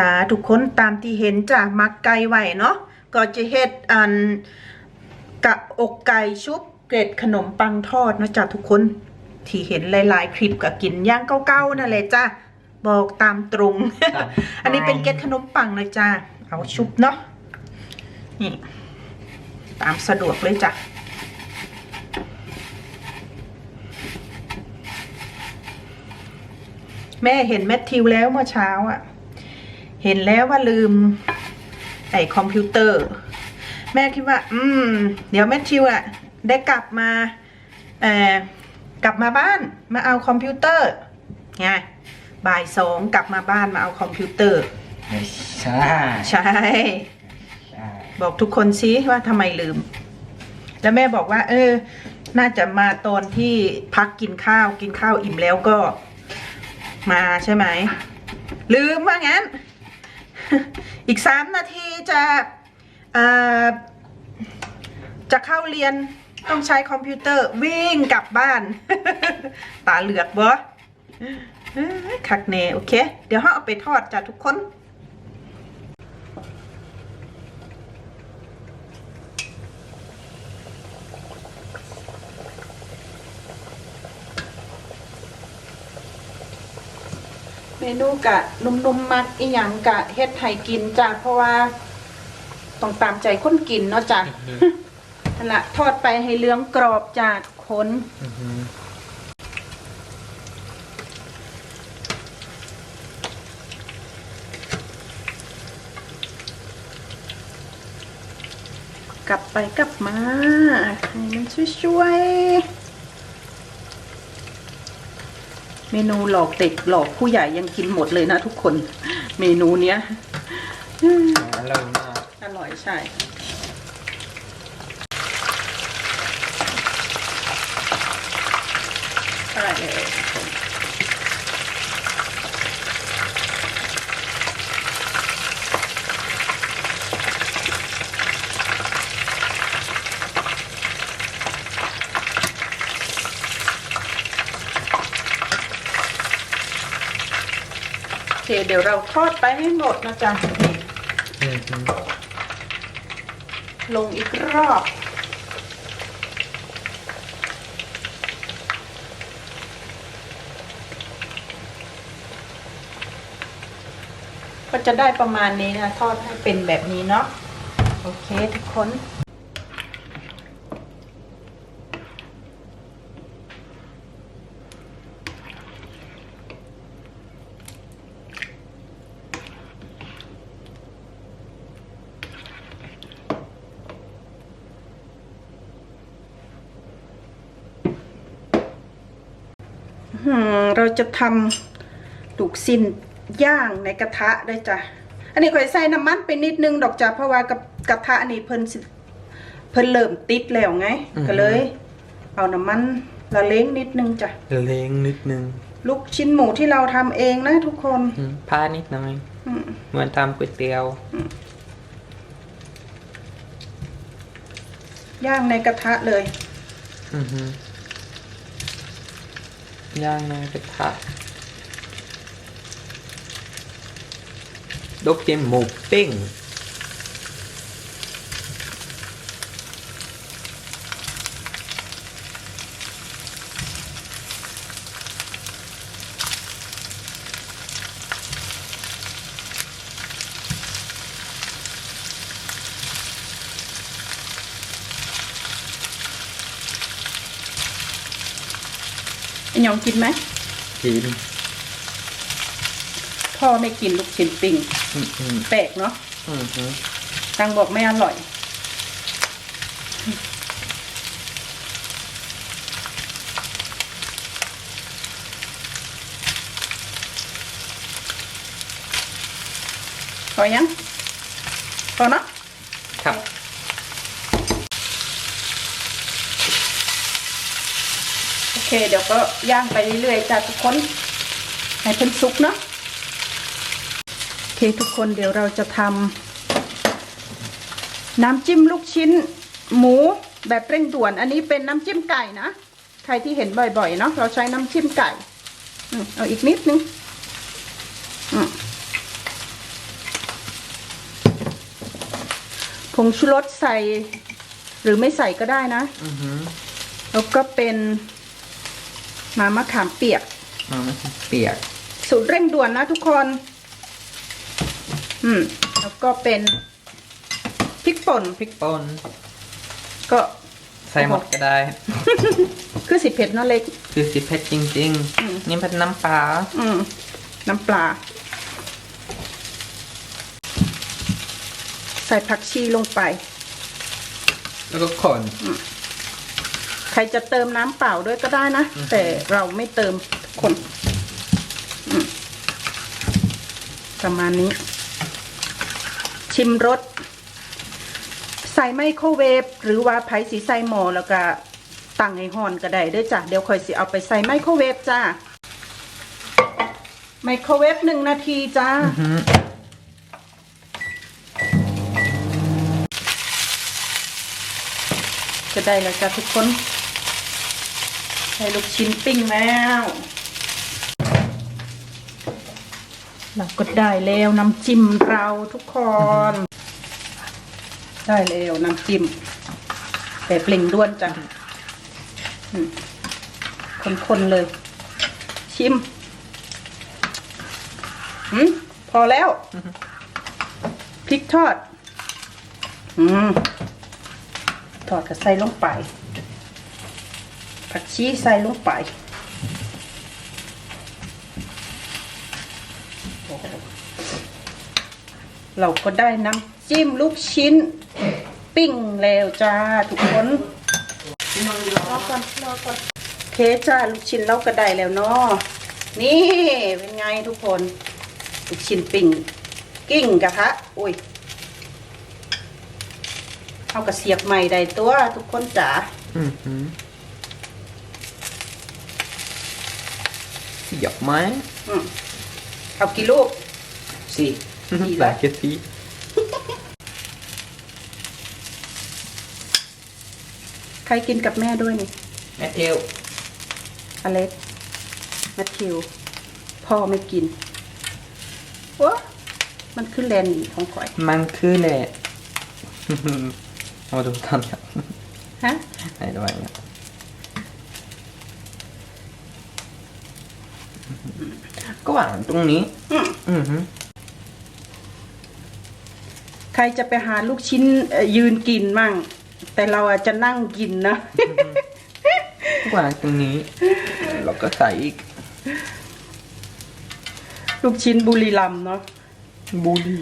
จ้าทุกคนตามที่เห็นจ้ะมักไก่ไว้เนาะก็จะเฮ็ดอันกะอกไก่ชุบเกล็ดขนมปังทอดเนาะจ้ะทุกคนที่เห็นหลาย ๆ คลิปก็กินย่างเก้าๆนั่นแหละจ้ะบอกตามตรงครับอันนี้เป็นเกล็ดขนมปังนะจ้ะเอาชุบเนาะนี่ตามสะดวกเลยจ้ะแม่เห็นแมทธิวแล้วเมื่อเช้าอะ่ะ เห็นแล้วว่าลืมไอ้คอมพิวเตอร์ แม่คิดว่า อืม เดี๋ยวแมทธิวอะ่ะได้กลับมาเอ่อกลับมาบ้านมาเอาคอมพิวเตอร์ไงบ่ายสองกลับมาบ้านมาเอาคอมพิวเตอร์ ไม่ใช่ใช่ใช่ บอกทุกคนซิว่าทำไมลืม แล้วแม่บอกว่า เออ น่าจะมาตอนที่พักกินข้าวกินข้าวอิ่มแล้วก็ มาใช่ไหม ลืมว่างั้น อีกสามนาทีจะจะเข้าเรียนต้องใช้คอมพิวเตอร์วิ่งกลับบ้าน ตาเหลือกบ่เอ้ยคักเนโอเค เดี๋ยวเราเอาไปทอดจ้ะทุกคน เมนูกะนุ่มๆมักอีหยังกะเฮ็ดให้กินจ้ะเพราะว่าต้องตามใจคนกินเนาะจ้ะนั่นละทอดไปให้เหลืองกรอบจ้ะทุกคนอือหือกลับไปกลับมาให้มันช่วยๆ เมนูหลอกเด็กหลอกผู้ใหญ่ยังกินหมดเลยนะทุกคน เมนูเนี้ยอร่อยมาก อร่อยใช่อร่อยเลยทุกคนโอ เดี๋ยวเราทอดไปให้หมดนะจ๊ะนี่ลงอีกรอบก็จะได้ประมาณนี้นะทอดให้เป็นแบบนี้เนาะโอเคทุกคน อืม เราจะทำลูกสิ้นย่างในกระทะได้วยจ้ะ อันนี้ข่อยใส่น้ำมันไปนิดนึงดอกจ้ะเพราะว่ากับกระทะอันนี้เพิ่นสิเพิ่นเริ่มติดแล้วไงก็เลย เอาน้ำมันละเล้งนิดนึงจ้ะเล้งนิดนึงลูกชิ้นหมูที่เราทำเองนะทุกคนอืมพานิดหน่อย อืมเหมือนทำก๋วยเตี๋ยว ย่างในกระทะเลย อือหือ ย่างในกระทะดกเกมหมูปิ้ง อ้หยองกินไหมกินพ่อไม่กินลูกชิ้นปิ้งอือหือแปลกเนาะอือหือตังบอกไม่อร่อย พอยังพอเนาะ เคเดี๋ยวก็ย่างไปเรื่อยๆจ้าทุกคนให้เพิ่นสุกเนาะโอเคทุกคนเดี๋ยวเราจะทำน้ำจิ้มลูกชิ้น หมูแบบเร่งด่วน อันนี้เป็นน้ำจิ้มไก่นะ ใครที่เห็นบ่อยๆเนาะเราใช้น้ำจิ้มไก่เอาอีกนิดนึงผงชูรสใส่หรือไม่ใส่ก็ได้นะแล้วก็เป็น มามะขามเปียก มาไม่เปียก สูตรเร่งด่วนนะทุกคน อืม แล้วก็เป็นพริกป่น พริกป่น ก็ ใส่หมดก็ได้ คือสิเผ็ดเนาะเล็ก คือสิเผ็ดจริงอืมๆนี่เป็นน้ำปลา อืม น้ำปลา ใส่ผักชีลงไป แล้วก็คน ใครจะเติมน้ำเปล่าด้วยก็ได้นะ แต่เราไม่เติมทุกคนอืมประมาณนี้ ชิมรสใส่ไมโครเวฟหรือว่าไผสีใส่หม้อแล้วก็ตั้งให้ห่อนก็ได้เด้วยจ้ะเดี๋ยวค่อยสิเอาไปใส่ไมโครเวฟจ้าไมโครเวฟหนึ่งนาทีจ้าอือหือจะได้แล้วจ้ะทุกคน ใส่ลูกชิ้นปิ้งแล้ว เราก็ได้แล้วน้ำจิ้มเราทุกคน ได้แล้วน้ำจิ้มแบบเปล่งด้วนจ้ะอืมคนๆเลย ชิมอืมพอแล้ว พริกทอด อืมทอดกับใส่ลงไป ผักชีใส่ลงไปเราก็ได้น้ำจิ้มลูกชิ้น ปิ้งแล้วจ้าทุกคนรอก่อนรอก่อนเคจ้าลูกชิ้นเราก็ได้แล้วเนาะนี่เป็นไงทุกคนลูกชิ้นปิ้งกิ้งกระทะอุ้ยเอากระเสียบใหม่ได้ตัวทุกคนจ๋าอือ หือเสียบไหมอืมเอากี่ลูกสี่สี่หลายกะทิใครกินกับแม่ด้วยนี่ แม่เทียวอเล็กแมทธิวพ่อไม่กินวะมันคือแลนด์ของข่อย มันคือแหละ เอามาดูตอนครับฮะ ไหนด้วยเนี่ย ก็วางตรงนี้ อืมอือหือใครจะไปหาลูกชิ้นเอ่อยืนกินมั่ง แต่เราอาจจะนั่งกินนะวางตรงนี้ เราก็ใส่อีกลูกชิ้นบุรีรัมย์เนาะบูดี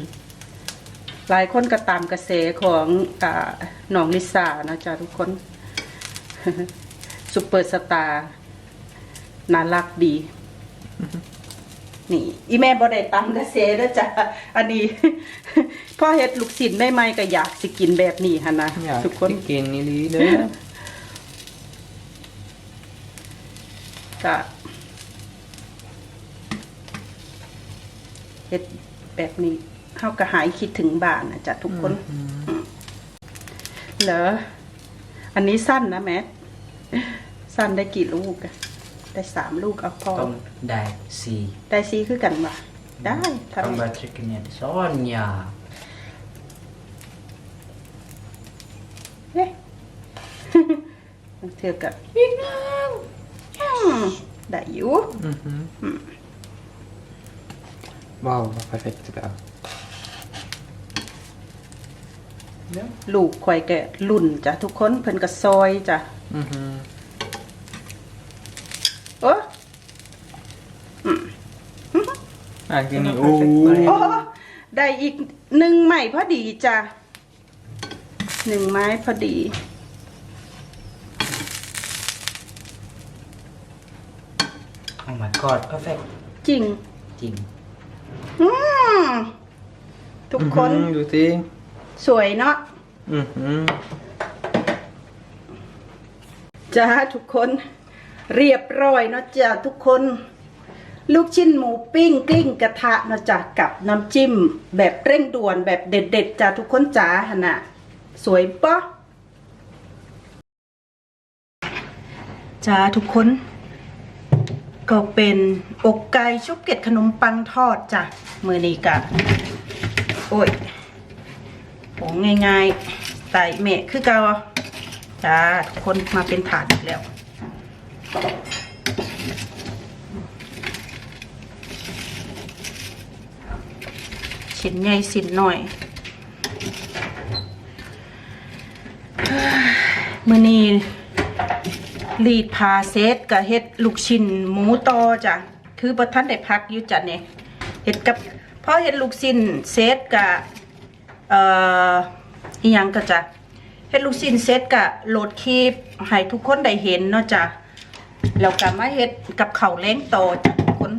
หลายคนก็ตามกระแสของอ่าหนองลิซ่านะจ๊ะทุกคน ซุปเปอร์สตาร์น่ารักดี นี่ อีแม่บ่ได้ตามกระแสนะจ๊ะอันนี้ พ่อเฮ็ดลูกศิษย์ไม่ไม่ๆก็อยากสิกินแบบนี้ฮะนะอยากทุกคนไปกินนี่ลีเด้อก็เฮ็ดแบบนี้เฮาก็หายคิดถึงบ้านนะจ๊ะทุกคนเหรออันนี้สั้นนะแมทสั้นได้กี่ลูกอะ ได้สามลูกเอาพอต้องได้สี่ได้ซีคือกันวะได้ต้องทำไมมาทริกเนี่ยซ้อนยาเฮ้ยมันเถือกับอีกนึงอืมได้อยู่อือหือว้าว perfect แล้วลูกข่อยแกลุ่นจ้ะทุกคนเพิ่นก็ซอยจ้ะอือหือ โอ้อะกินนี่โอ้โอ้ได้อีกหนึ่งไม้พอดีจ้ะหนึ่งไม้พอดี โอ้ my god perfect จริง จริง อืมทุกคนอื้อหือดูสิสวยเนาะอือหือ จ้าทุกคน เรียบร้อยเนาะจ้าทุกคน ลูกชิ้นหมูปิ้งกลิ้งกระทะเนาะจ้ากับน้ำจิ้ม แบบเร่งด่วนแบบเด็ดๆจ้าทุกคนจ้าหนะสวยปะจ้าทุกคน ก็เป็นอกไก่ชุบเกล็ดขนมปังทอดจ้ะมือนี้กะโอ้ยของง่ายๆไต่เมะคือเกาจ้าทุกคนมาเป็นถาดอีกแล้ว ชิ้นใหญ่สิ้นหน่อย มือนี้รีดพาเซตกับเฮ็ดลูกชิ้นหมูตอจ้ะคือประทันได้พักอยู่จ้ะเนี่ยเฮ็ดกับพอเฮ็ดลูกชิ้นเซตกับเอ่ออีหยังก็จ้ะเฮ็ดลูกชิ้นเซตกับโหลดคลิปให้ทุกคนได้เห็นเนาะจ้ะ แล้วก็มาเฮ็ดกับข้าวแล้งโตอจ้ะทุกคน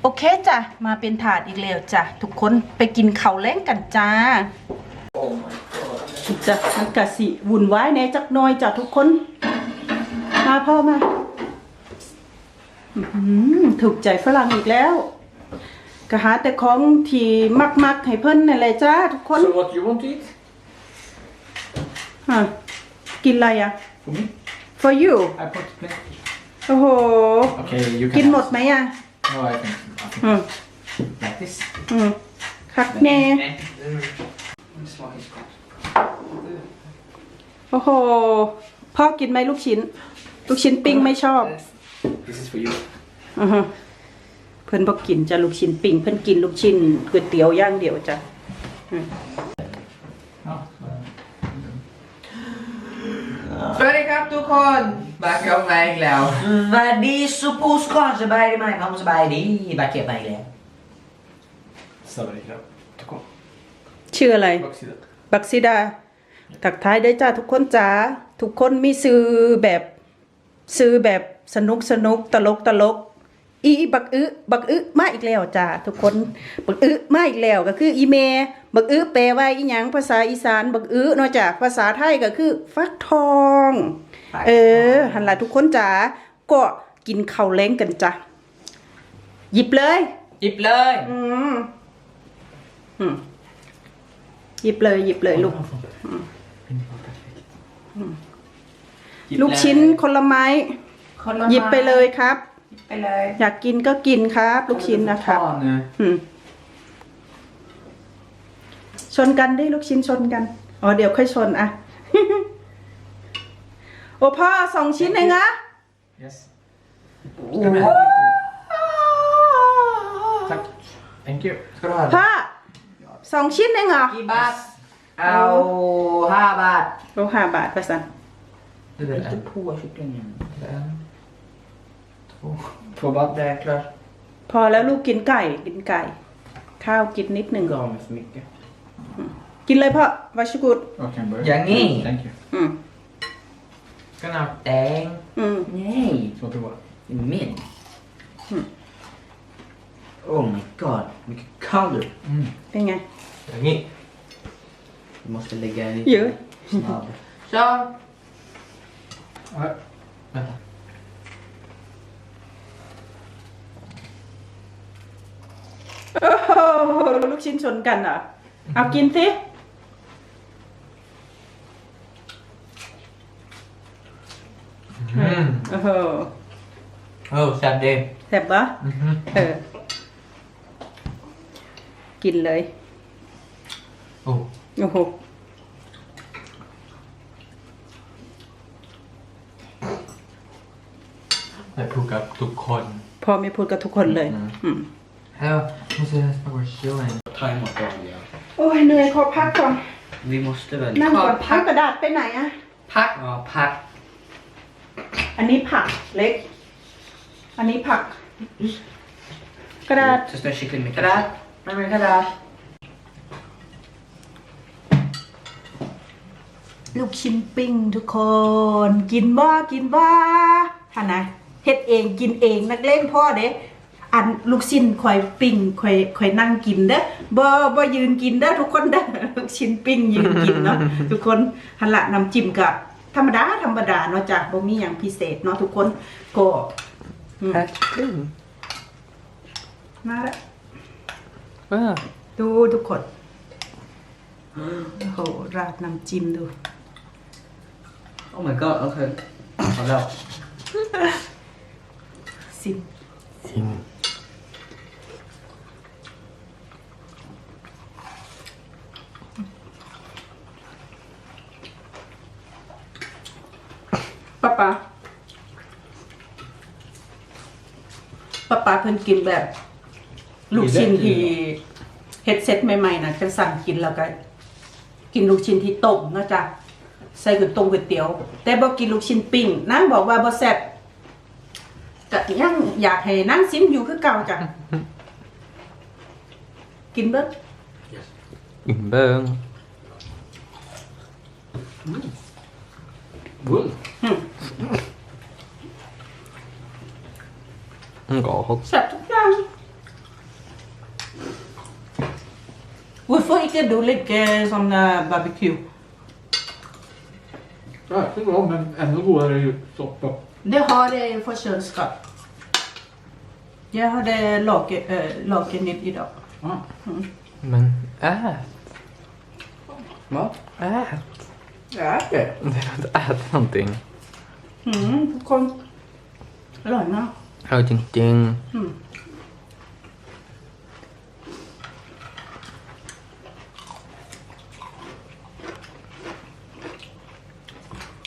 โอเคจ้ะ มาเป็นถาดอีกแล้วจ้ะ ทุกคนไปกินข้าวแล้งกันจ้าจ้ะมันกะสิวุ่นวายแหน่จักหน้อยจ้ะทุกคน มาพ่อมาอื้อหือถูกใจฝรั่งอีกแล้วก็หาแต่ของที่มักๆให้เพิ่นนั่นแหละจ้าทุกคน So what you want to eat? ฮะกินอะไรอะ For me? for you I put plenty. โอ้โห Okay, you can กินหมด have ไหมอะ some. No, I think, I think อืม like this. อืมคักแน่ This one is good. โอ้โห พ่อกินไหมลูกชิ้น ลูกชิ้นปิ้งไม่ชอบ This is for you. อือฮะเพิ่นบอกกินจะลูกชิ้นปิ้งเพิ่นกินลูกชิ้นก๋วยเตี๋ยวอย่างเดียวจ้ะ Oh, สวัสดี ครับทุกคนมากับมาอีกแล้วสวัสดีสุภูสก่อนสบายดีไหมผมสบายดีบาเก็บมาอีกแล้ว sorry. Tuko. ชื่ออะไร Baksida. บักซิดาถักท้ายได้จ้าทุกคนจ้าทุกคนมีซื้อแบบซื้อแบบสนุกสนุกตลกตลก อีบักอึบักอึมาอีกแล้วจ้าทุกคนบักอึมาอีกแล้วก็คืออีเมบักอึแปลว่าอีหยังภาษาอีสานบักอึเนอกจากภาษาไทยก็คือ ฟักทอง เออหันละทุกคนจ้าก็กินข้าวแล้งกันจ้ะหยิบเลย หยิบเลย อืมอืมหยิบเลยหยิบเลยลูกลูกชิ้นคนละไม้คนละหยิบไปเลยครับ ไปเลยอยากกินก็กินครับ ลูกชิ้นนะครับอืมชนกันดิลูกชิ้นชนกัน อ๋อเดี๋ยวค่อยชนอะ โอ้พ่อสองชิ้นเองอะ Yes. โอ้ Tack. Thank you. Ska du ha พ่อสองชิ้นเองเหรอกี่บาท เอาห้าบาท โลห้าบาทไปสัน Det är จะ en, พูดชุดเดียวยัง en, två. Två bad. ได้ครับพอแล้วลูกกินไก่กินไก่ ข้าวกินนิดหนึ่ง gav mig för mycket กินเลยพ่อวัชกุด Och en burgare. Yang ni. Thank you. อืม Ska ni ha แตงอืม Nej, två prova? det är min. Oh my god, mycket color. Mm. เป็นไง Yang Vi måste lägga lite Jo. snabb. Så. Ja. Vänta. โอ้โหลูกชิ้นชนกันเหรอเอากินสิ Mm. โอ้โห Oh, så det. แซ่บปะ Mhm. เออ กินเลย Oh. โอ้โห Jag puckar upp tukon. พ่อไม่พูดกับทุกคนเลย อืมอืม Hallå, måste jag nästan gå och chilla en. Ta emot dem, ja. โอ้ยเหนื่อยขอพักก่อน Vi måste väl นั่งก่อนพักกระดาษไปไหนอะ Pack. Ja, pack. อันนี้ผักเล็ก อันนี้ผัก กระดาษ Så står kyckling med Kräm. Nej men kräm. ลูกชิ้นปิ้งทุกคน กินบ่กินบ่ฮะนะเฮ็ดเองกินเองนักเล่นพ่อเด้ อันลูกชิ้นข่อยปิ้งข่อยข่อยนั่งกินเด้อบ่บ่ยืนกินเด้อทุกคนเด้อลูกชิ้นปิ้งยืนกินเนาะทุกคนหันละน้ำจิ้มกะธรรมดาธรรมดาเนาะจ้ะบ่มีหยังพิเศษเนาะทุกคนก็อืม Älskling. มาแล้ว Ah. ดูทุกคนโอ้โหราดน้ำจิ้มดู Oh my god, okej. Hallå. ซิม Fin. อ ป้าป้าป้าป้าเพิ่นกินแบบ ลูกชิ้นที่เฮ็ดเซ็ตใหม่ๆนะจะสั่งกินแล้วก็ กินลูกชิ้นที่ต้มเนาะจ๊ะใส่ก๋วยต้มก๋วยเตี๋ยว แต่บ่กินลูกชิ้นปิ้งนางบอกว่าบ่แซ่บก็ยังอยากให้นางซิมอยู่คือเก่าจ้ะกินเบิดอิ่มเบิ้ง Good. อืมมันก็เขาแซ่บทุ Bull. Kaahot. Sarap lang. Hvorfor ikke du liker sånn eh, barbecue? Det är inte bra, men ännu godare är ju soppa. Det har jeg fra kjøleskap. Jeg hadde lake, eh, lakenytt i dag. Ah. Mm. Men ät! Va? Ät! Ja. Okej. Du har inte ätit någonting. Mm, popcorn. Eller hur? Ja, jing jing. Mm.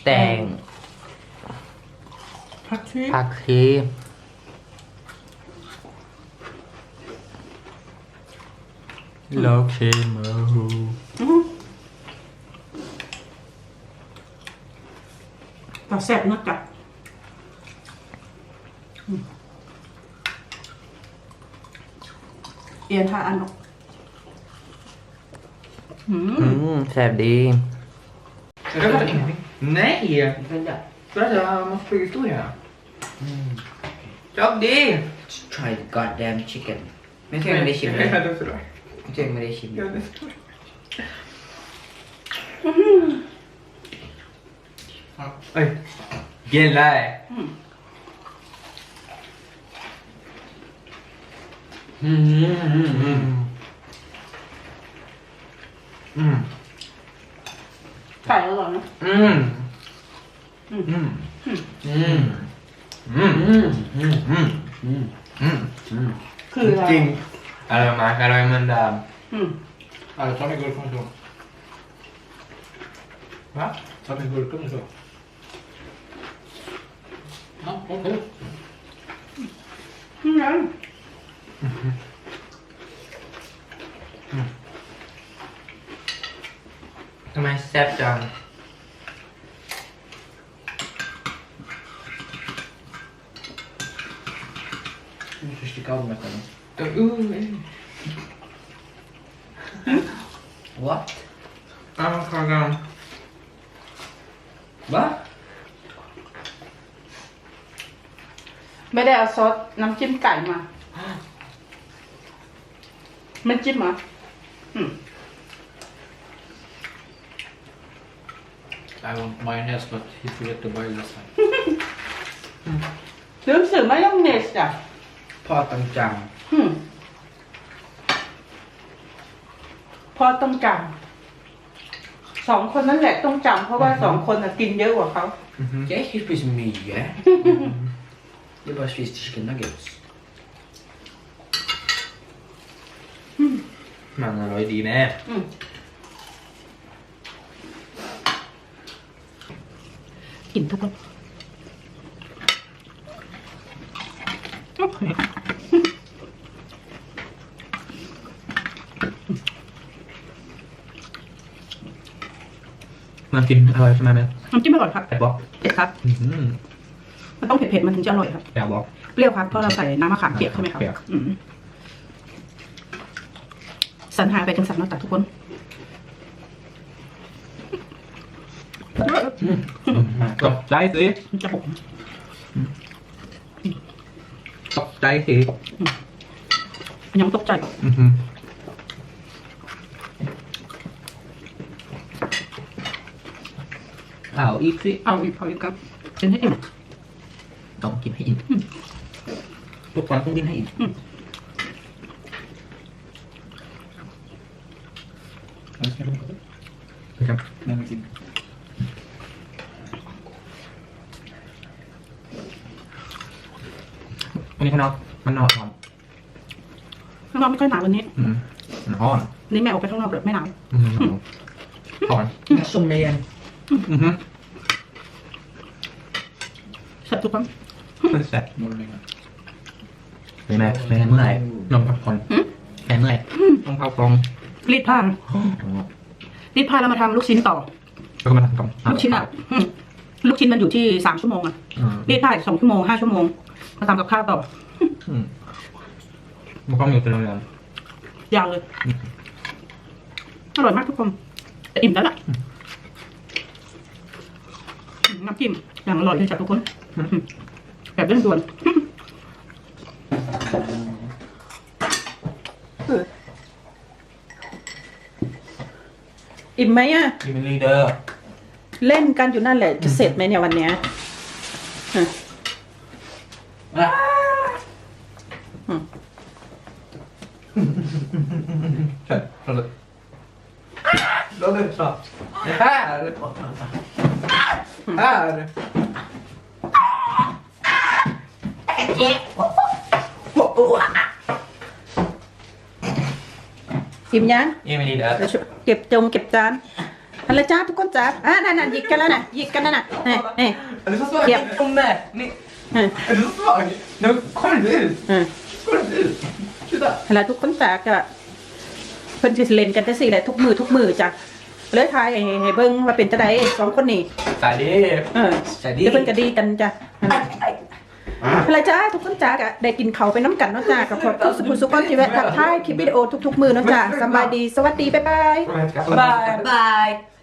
Tang. Pakri. Pakri. Lokhe mahu. Mm. ก็แซ่บนะจ๊ะเอียนทาอันออกอืมอืมแซ่บดี Nej! Vad är Man får ju stå här. Stop det! Try the goddamn chicken. Men tänk om det är chimney. Ja, det förstår jag. Tänk om det är chimney. Ja, det förstår jag. Oj. Gelaj. Mm. Mm. ไก่อร่อยนะ Mm. Mm. Mm. Mm. Mm. Mm. Mm. Mm. Mm. Mm. คืออะไรจริงอร่อยมากอร่อยเหมือนเดิมอืม Ja, ta med gurkan så. Va? Ta med gurkan så. Ja, okej. นี่ Oh, okay. Yeah. Mm-hmm. Mm. And what? ไม่ได้เอาซอสน้ำจิ้มไก่มา ไม่จิ้มเหรออืม I want mayonnaise but he forgot to buy last time. ลืมสื่อมายองเนสจ้ะพ่อต้องจอืมพอต้องจำสองคนนั่นแหละต้องจำเพราะว่าสองคนน่ะกินเยอะกว่าเขาำ Jag ska spisa mycket. Det är bara spisa chicken nuggets. มันอร่อยดีแม่อืมกินทุกคนโอเคน้ำกินอร่อยใช่ไหมแม่น้ำจิ้มอร่อยครับแต่บอกเผ็ดครับ อืม มันต้องเผ็ดๆมันถึงจะอร่อยครับ แต่บอก เปรี้ยวครับเพราะเราใส่น้ำมะขามเปียกใช่ไหมครับเปียก อืมสรรหาไปจังสันเนาะจ้ะทุกคน ตกใจสิมันจะหกตกใจสิยังตกใจ อือหือเอาอีกสิเอาอีกเอาอีกครับกินให้อิ่ม ต้องกินให้อิ่มทุกคนต้องกินให้อิ่มอืมครับ Nej, men inte. อันนี้ข้างนอกมันนอนนอนข้างนอกไม่ค่อยหนาววันนี้อืมมันอ่อนนี่แม่ออกไปข้างนอกเลยไม่หนาวอืมอ่อน Som med igen. อือหือสับทุกคน แซ่บ Morning. เป็นไงเป็นไงเมื่อไหร่นอนพักผ่อนหืมแค่เมื่อไหร่ต้องเข้ากองรีดผ้ารีดผ้าแล้วมาทำลูกชิ้นต่อแล้วก็มาทำกองลูกชิ้นอะอืมลูกชิ้นมันอยู่ที่สามชั่วโมงอะอืมรีดผ้าอีกสองชั่วโมงห้าชั่วโมงมาทำกับข้าวต่ออืมมันก็มีเป็นโรงแรมยาวเลยอร่อยมากทุกคนแต่อิ่มแล้วล่ะน้ำจิ้มอย่างอร่อยเลยจ้ะทุกคน แบบเร่งด่วนอิ่มไหมอะที่เป็นลีเดอร์เล่นกันอยู่นั่นแหละ จะเสร็จไหมเนี่ยวันเนี้ยฮะอืมใช่เราเลยเราเลยชอบฮ่าเลยฮ่าเลย อิ่มยังยี่เป็นลีเดอร์เดี๋ยวช่วยเก็บจงเก็บจานอะไรจ้าทุกคนจ้าอะนั่นน่ะหยิกกันแล้วน่ะหยิกกันแล้วน่ะเฮ้ยเฮ้ย Eller så svarar Japp. jag om det. Ni, เฮ้ย eller så svarar jag. Nej men kom ut. เฮ้ย Kom ut. Sluta. อะไรทุกคนจ้าก็เพิ่นสิเล่นกันแต่สิแหละทุกมือทุกมือจ้ะเลยทายให้ให้เบิ่งว่าเป็นจะไดสองคนนี้ Färdig. เออ Färdig. เดี๋ยวเพิ่นก็ดีกันจ้ะอะ ไรจ้าทุกคนจ้าก็ได้กินเขาวไปน้ำกันเนาะจ้ากับขอบคุณสุขุมสุขคนที่แวะทักทายคลิปวิดีโอทุกๆมือเนาะจ้าสำบายดี สวัสดี บ๊ายบาย Bye. Bye.